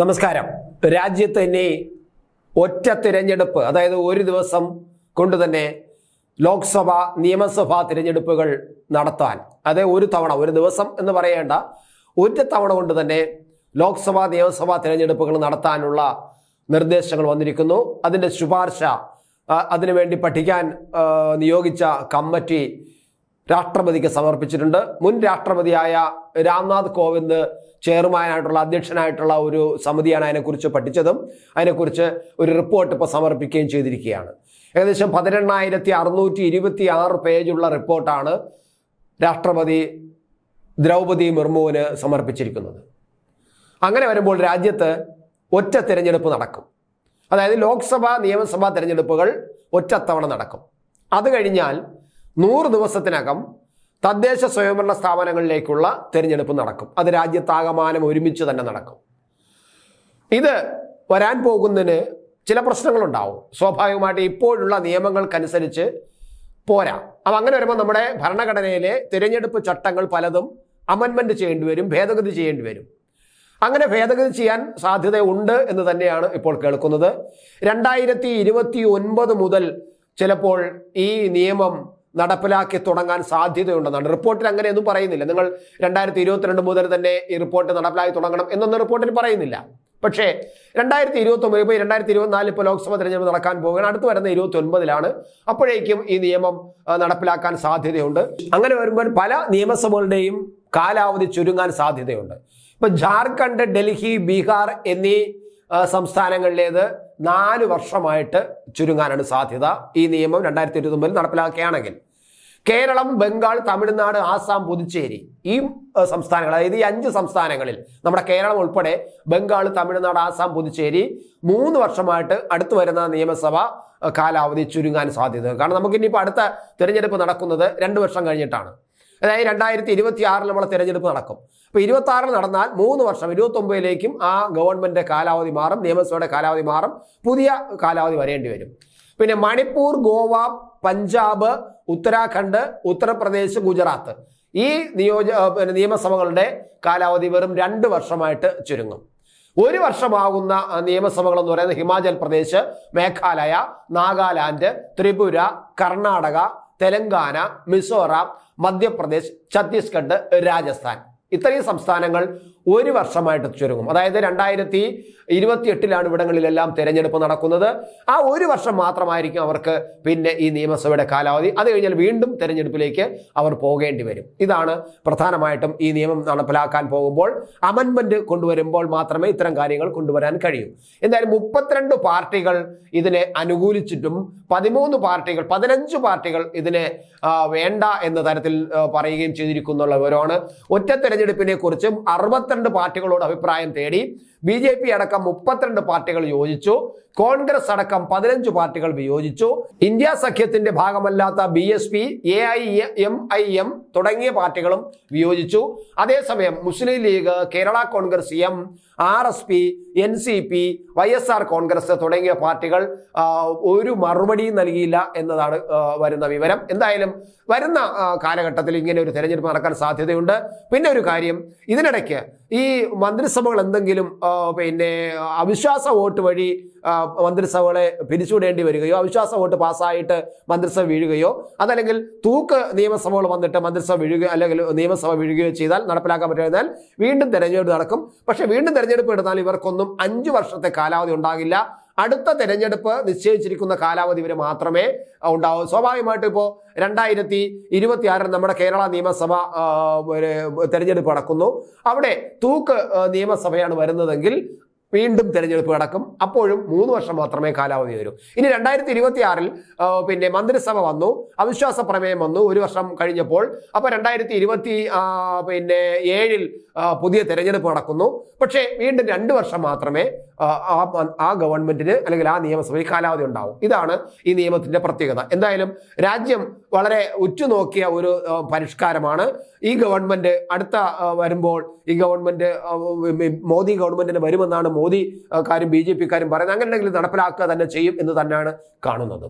നമസ്കാരം. രാജ്യത്ത് ഇനി ഒറ്റ തിരഞ്ഞെടുപ്പ് അതായത് ഒരു ദിവസം കൊണ്ട് തന്നെ ലോക്സഭ നിയമസഭാ തിരഞ്ഞെടുപ്പുകൾ നടത്താൻ. അതായത് ഒരു തവണ ഒരു ദിവസം എന്ന് പറയേണ്ട ഒറ്റ തവണ കൊണ്ട് തന്നെ ലോക്സഭാ നിയമസഭാ തിരഞ്ഞെടുപ്പുകൾ നടത്താനുള്ള നിർദ്ദേശങ്ങൾ വന്നിരിക്കുന്നു. അതിന്റെ ശുപാർശ അതിനുവേണ്ടി പഠിക്കാൻ നിയോഗിച്ച കമ്മിറ്റി രാഷ്ട്രപതിക്ക് സമർപ്പിച്ചിട്ടുണ്ട്. മുൻ രാഷ്ട്രപതിയായ രാംനാഥ് കോവിന്ദ് ചെയർമാനായിട്ടുള്ള അധ്യക്ഷനായിട്ടുള്ള ഒരു സമിതിയാണ് അതിനെക്കുറിച്ച് പഠിച്ചതും അതിനെക്കുറിച്ച് ഒരു റിപ്പോർട്ട് ഇപ്പോൾ സമർപ്പിക്കുകയും ചെയ്തിരിക്കുകയാണ്. ഏകദേശം പതിനെണ്ണായിരത്തി അറുന്നൂറ്റി ഇരുപത്തി ആറ് പേജുള്ള റിപ്പോർട്ടാണ് രാഷ്ട്രപതി ദ്രൗപതി മുർമുവിന് സമർപ്പിച്ചിരിക്കുന്നത്. അങ്ങനെ വരുമ്പോൾ രാജ്യത്ത് ഒറ്റ തിരഞ്ഞെടുപ്പ് നടക്കും. അതായത് ലോക്സഭ നിയമസഭാ തിരഞ്ഞെടുപ്പുകൾ ഒറ്റത്തവണ നടക്കും. അത് കഴിഞ്ഞാൽ നൂറ് ദിവസത്തിനകം തദ്ദേശ സ്വയംഭരണ സ്ഥാപനങ്ങളിലേക്കുള്ള തിരഞ്ഞെടുപ്പ് നടക്കും. അത് രാജ്യത്താകമാനം ഒരുമിച്ച് തന്നെ നടക്കും. ഇത് വരാൻ പോകുന്നതിന് ചില പ്രശ്നങ്ങളുണ്ടാവും. സ്വാഭാവികമായിട്ട് ഇപ്പോഴുള്ള നിയമങ്ങൾക്കനുസരിച്ച് പോരാ. അപ്പം അങ്ങനെ വരുമ്പോൾ നമ്മുടെ ഭരണഘടനയിലെ തിരഞ്ഞെടുപ്പ് ചട്ടങ്ങൾ പലതും അമെൻമെന്റ് ചെയ്യേണ്ടി വരും ഭേദഗതി ചെയ്യേണ്ടി വരും. അങ്ങനെ ഭേദഗതി ചെയ്യാൻ സാധ്യതയുണ്ട് എന്ന് തന്നെയാണ് ഇപ്പോൾ കേൾക്കുന്നത്. രണ്ടായിരത്തി ഇരുപത്തി ഒൻപത് മുതൽ ചിലപ്പോൾ ഈ നിയമം നടപ്പിലാക്കി തുടങ്ങാൻ സാധ്യതയുണ്ടെന്നാണ്. റിപ്പോർട്ടിൽ അങ്ങനെയൊന്നും പറയുന്നില്ല. നിങ്ങൾ രണ്ടായിരത്തി ഇരുപത്തിരണ്ട് മുതൽ തന്നെ ഈ റിപ്പോർട്ട് നടപ്പിലാക്കി തുടങ്ങണം എന്നൊന്നും റിപ്പോർട്ടിൽ പറയുന്നില്ല. പക്ഷേ രണ്ടായിരത്തി ഇരുപത്തി ഒമ്പത് ഇപ്പോൾ രണ്ടായിരത്തി ഇരുപത്തിനാല് ഇപ്പോൾ ലോക്സഭ തെരഞ്ഞെടുപ്പ് നടക്കാൻ പോവുകയാണ് അടുത്ത് വരുന്ന ഇരുപത്തി ഒൻപതിലാണ് അപ്പോഴേക്കും ഈ നിയമം നടപ്പിലാക്കാൻ സാധ്യതയുണ്ട്. അങ്ങനെ വരുമ്പോൾ പല നിയമസഭകളുടെയും കാലാവധി ചുരുങ്ങാൻ സാധ്യതയുണ്ട്. ഇപ്പൊ ജാർഖണ്ഡ് ഡൽഹി ബീഹാർ എന്നീ സംസ്ഥാനങ്ങളിലേത് നാല് വർഷമായിട്ട് ചുരുങ്ങാനാണ് സാധ്യത. ഈ നിയമം രണ്ടായിരത്തി ഇരുപത്തി ഒമ്പതിൽ നടപ്പിലാക്കുകയാണെങ്കിൽ കേരളം ബംഗാൾ തമിഴ്നാട് ആസാം പുതുച്ചേരി ഈ സംസ്ഥാനങ്ങൾ അതായത് ഈ അഞ്ച് സംസ്ഥാനങ്ങളിൽ നമ്മുടെ കേരളം ഉൾപ്പെടെ ബംഗാൾ തമിഴ്നാട് ആസാം പുതുച്ചേരി മൂന്ന് വർഷമായിട്ട് അടുത്തു വരുന്ന നിയമസഭ കാലാവധി ചുരുങ്ങാൻ സാധ്യത. കാരണം നമുക്ക് ഇനിയിപ്പോൾ അടുത്ത തിരഞ്ഞെടുപ്പ് നടക്കുന്നത് രണ്ട് വർഷം കഴിഞ്ഞിട്ടാണ്. അതായത് രണ്ടായിരത്തി ഇരുപത്തി ആറിൽ നമ്മളെ തിരഞ്ഞെടുപ്പ് നടക്കും. അപ്പോൾ ഇരുപത്തി ആറിൽ നടന്നാൽ മൂന്ന് വർഷം ഇരുപത്തൊമ്പതിലേക്കും ആ ഗവൺമെന്റ് കാലാവധി മാറും നിയമസഭയുടെ കാലാവധി മാറും പുതിയ കാലാവധി വരേണ്ടി വരും. പിന്നെ മണിപ്പൂർ ഗോവ പഞ്ചാബ് ഉത്തരാഖണ്ഡ് ഉത്തർപ്രദേശ് ഗുജറാത്ത് ഈ നിയോജ പിന്നെ നിയമസഭകളുടെ കാലാവധി വെറും രണ്ട് വർഷമായിട്ട് ചുരുങ്ങും. ഒരു വർഷമാകുന്ന നിയമസഭകൾ എന്ന് പറയുന്നത് ഹിമാചൽ പ്രദേശ് മേഘാലയ നാഗാലാൻഡ് ത്രിപുര കർണാടക തെലങ്കാന മിസോറാം മധ്യപ്രദേശ് ഛത്തീസ്ഗഡ് രാജസ്ഥാൻ. ഇത്രയും സംസ്ഥാനങ്ങൾ ഒരു വർഷമായിട്ട് ചുരുങ്ങും. അതായത് രണ്ടായിരത്തി ഇരുപത്തി എട്ടിലാണ് ഇവിടങ്ങളിലെല്ലാം തിരഞ്ഞെടുപ്പ് നടക്കുന്നത്. ആ ഒരു വർഷം മാത്രമായിരിക്കും അവർക്ക് പിന്നെ ഈ നിയമസഭയുടെ കാലാവധി. അത് കഴിഞ്ഞാൽ വീണ്ടും തിരഞ്ഞെടുപ്പിലേക്ക് അവർ പോകേണ്ടി വരും. ഇതാണ് പ്രധാനമായിട്ടും ഈ നിയമം നടപ്പിലാക്കാൻ പോകുമ്പോൾ അമൻമെന്റ് കൊണ്ടുവരുമ്പോൾ മാത്രമേ ഇത്തരം കാര്യങ്ങൾ കൊണ്ടുവരാൻ കഴിയൂ. എന്തായാലും മുപ്പത്തിരണ്ട് പാർട്ടികൾ ഇതിനെ അനുകൂലിച്ചിട്ടും പതിമൂന്ന് പാർട്ടികൾ പതിനഞ്ച് പാർട്ടികൾ ഇതിനെ വേണ്ട എന്ന തരത്തിൽ പറയുകയും ചെയ്തിരിക്കുന്നുള്ള വിവരമാണ് ഒറ്റ തെരഞ്ഞെടുപ്പിനെ കുറിച്ചും അറുപത്തിരണ്ട് പാർട്ടികളോട് അഭിപ്രായം തേടി ബി ജെ പി അടക്കം മുപ്പത്തിരണ്ട് പാർട്ടികൾ യോജിച്ചു. കോൺഗ്രസ് അടക്കം പതിനഞ്ച് പാർട്ടികൾ വിയോജിച്ചു. ഇന്ത്യ സഖ്യത്തിന്റെ ഭാഗമല്ലാത്ത B S P A I M I M തുടങ്ങിയ പാർട്ടികളും വിയോജിച്ചു. അതേസമയം Muslim League Kerala Congress M R S P N C P Y S R Congress തുടങ്ങിയ പാർട്ടികൾ ഒരു മറുപടിയും നൽകിയില്ല എന്നതാണ് വരുന്ന വിവരം. എന്തായാലും വരുന്ന കാലഘട്ടത്തിൽ ഇങ്ങനെ ഒരു തെരഞ്ഞെടുപ്പ് നടക്കാൻ സാധ്യതയുണ്ട്. പിന്നെ ഒരു കാര്യം ഇതിനിടയ്ക്ക് ഈ മന്ത്രിസഭകൾ എന്തെങ്കിലും പിന്നെ അവിശ്വാസ വോട്ട് വഴി മന്ത്രിസഭകളെ പിരിച്ചുവിടേണ്ടി വരികയോ അവിശ്വാസ വോട്ട് പാസ്സായിട്ട് മന്ത്രിസഭ വീഴുകയോ അതല്ലെങ്കിൽ തൂക്ക് നിയമസഭകൾ വന്നിട്ട് മന്ത്രിസഭ വീഴുകയോ അല്ലെങ്കിൽ നിയമസഭ വീഴുകയോ ചെയ്താൽ നടപ്പിലാക്കാൻ പറ്റുമെന്നാൽ വീണ്ടും തെരഞ്ഞെടുപ്പ് നടക്കും. പക്ഷേ വീണ്ടും തെരഞ്ഞെടുപ്പ് എടുത്താൽ ഇവർക്കൊന്നും അഞ്ച് വർഷത്തെ കാലാവധി ഉണ്ടാകില്ല. അടുത്ത തെരഞ്ഞെടുപ്പ് നിശ്ചയിച്ചിരിക്കുന്ന കാലാവധി വരെ മാത്രമേ ഉണ്ടാവൂ. സ്വാഭാവികമായിട്ടും ഇപ്പോൾ രണ്ടായിരത്തി ഇരുപത്തി നമ്മുടെ കേരള നിയമസഭ തെരഞ്ഞെടുപ്പ് നടക്കുന്നു. അവിടെ തൂക്ക് നിയമസഭയാണ് വരുന്നതെങ്കിൽ വീണ്ടും തെരഞ്ഞെടുപ്പ് നടക്കും. അപ്പോഴും മൂന്ന് വർഷം മാത്രമേ കാലാവധി വരൂ. ഇനി രണ്ടായിരത്തി ഇരുപത്തി ആറിൽ പിന്നെ മന്ത്രിസഭ വന്നു അവിശ്വാസ പ്രമേയം വന്നു ഒരു വർഷം കഴിഞ്ഞപ്പോൾ. അപ്പോൾ രണ്ടായിരത്തി ഇരുപത്തി പിന്നെ ഏഴിൽ പുതിയ തെരഞ്ഞെടുപ്പ് നടക്കുന്നു. പക്ഷേ വീണ്ടും രണ്ട് വർഷം മാത്രമേ ആ ഗവൺമെന്റിന് അല്ലെങ്കിൽ ആ നിയമസഭയിൽ കാലാവധി ഉണ്ടാവും. ഇതാണ് ഈ നിയമത്തിന്റെ പ്രത്യേകത. എന്തായാലും രാജ്യം വളരെ ഉറ്റുനോക്കിയ ഒരു പരിഷ്കാരമാണ്. ഈ ഗവൺമെന്റ് അടുത്ത വരുമ്പോൾ ഈ ഗവൺമെന്റ് മോദി ഗവൺമെന്റിന് വരുമെന്നാണ് മോദി ആ, കാരും ബി ജെ പിക്കാരും പറയുന്നത്. അങ്ങനെ ഉണ്ടെങ്കിൽ നടപ്പിലാക്കുക തന്നെ ചെയ്യും എന്ന് തന്നെയാണ് കാണുന്നത്.